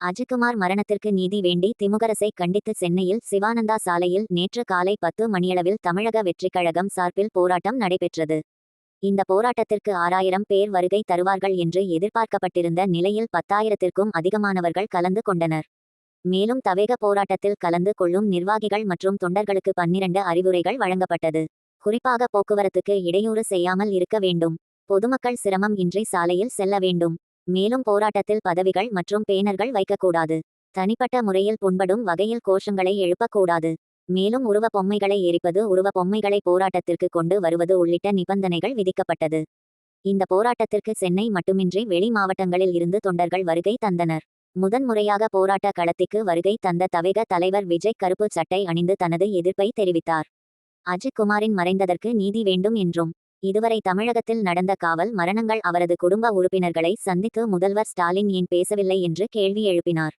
அஜிக்குமார் மரணத்திற்கு நீதி வேண்டி திமுகரசை கண்டித்து சென்னையில் சிவானந்தா சாலையில் நேற்று காலை பத்து மணியளவில் தமிழக வெற்றிக் கழகம் சார்பில் போராட்டம் நடைபெற்றது. இந்த போராட்டத்திற்கு ஆறாயிரம் பேர் வருகை தருவார்கள் என்று எதிர்பார்க்கப்பட்டிருந்த நிலையில் பத்தாயிரத்திற்கும் அதிகமானவர்கள் கலந்து கொண்டனர். மேலும் தவேக போராட்டத்தில் கலந்து கொள்ளும் நிர்வாகிகள் மற்றும் தொண்டர்களுக்கு பன்னிரண்டு அறிவுரைகள் வழங்கப்பட்டது. குறிப்பாக போக்குவரத்துக்கு இடையூறு செய்யாமல் இருக்க வேண்டும். பொதுமக்கள் சிரமம் இன்றி சாலையில் செல்ல வேண்டும். மேலும் போராட்டத்தில் பதவிகள் மற்றும் பேனர்கள் வைக்கக்கூடாது. தனிப்பட்ட முறையில் புண்படும் வகையில் கோஷங்களை எழுப்பக்கூடாது. மேலும் உருவ பொம்மைகளை எரிப்பது உருவ பொம்மைகளை போராட்டத்திற்கு கொண்டு வருவது உள்ளிட்ட நிபந்தனைகள் விதிக்கப்பட்டது. இந்த போராட்டத்திற்கு சென்னை மட்டுமின்றி வெளி மாவட்டங்களில் இருந்து தொண்டர்கள் வருகை தந்தனர். முதன்முறையாக போராட்ட களத்திற்கு வருகை தந்த தவேக தலைவர் விஜய் கருப்பு சட்டை அணிந்து தனது எதிர்ப்பை தெரிவித்தார். அஜித் குமாரின் மறைந்ததற்கு நீதி வேண்டும் என்றும் இதுவரை தமிழகத்தில் நடந்த காவல் மரணங்கள் அவரது குடும்ப உறுப்பினர்களை சந்தித்து முதல்வர் ஸ்டாலின் ஏன் பேசவில்லை என்று கேள்வி எழுப்பினார்.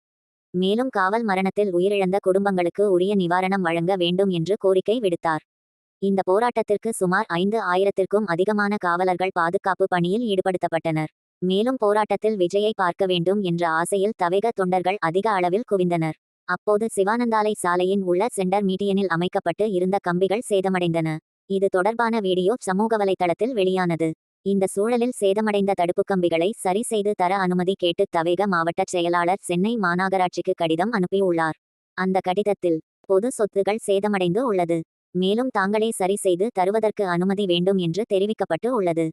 மேலும் காவல் மரணத்தில் உயிரிழந்த குடும்பங்களுக்கு உரிய நிவாரணம் வழங்க வேண்டும் என்று கோரிக்கை விடுத்தார். இந்த போராட்டத்திற்கு சுமார் ஐந்து ஆயிரத்திற்கும் அதிகமான காவலர்கள் பாதுகாப்பு பணியில் ஈடுபடுத்தப்பட்டனர். மேலும் போராட்டத்தில் விஜயை பார்க்க வேண்டும் என்ற ஆசையில் தவேக தொண்டர்கள் அதிக அளவில் குவிந்தனர். அப்போது சிவானந்தாலை சாலையின் உள்ள சென்டர் மீட்டியனில் அமைக்கப்பட்டு இருந்த கம்பிகள் சேதமடைந்தன. இது தொடர்பான வீடியோ சமூக வலைதளத்தில் வெளியானது. இந்த சூழலில் சேதமடைந்த தடுப்பு கம்பிகளை சரி செய்து தர அனுமதி கேட்டு தவேக மாவட்ட செயலாளர் சென்னை மாநகராட்சிக்கு கடிதம் அனுப்பியுள்ளார். அந்த கடிதத்தில் பொது சொத்துகள் சேதமடைந்து உள்ளது. மேலும் தாங்களே சரி செய்து தருவதற்கு அனுமதி வேண்டும் என்று தெரிவிக்கப்பட்டு உள்ளது.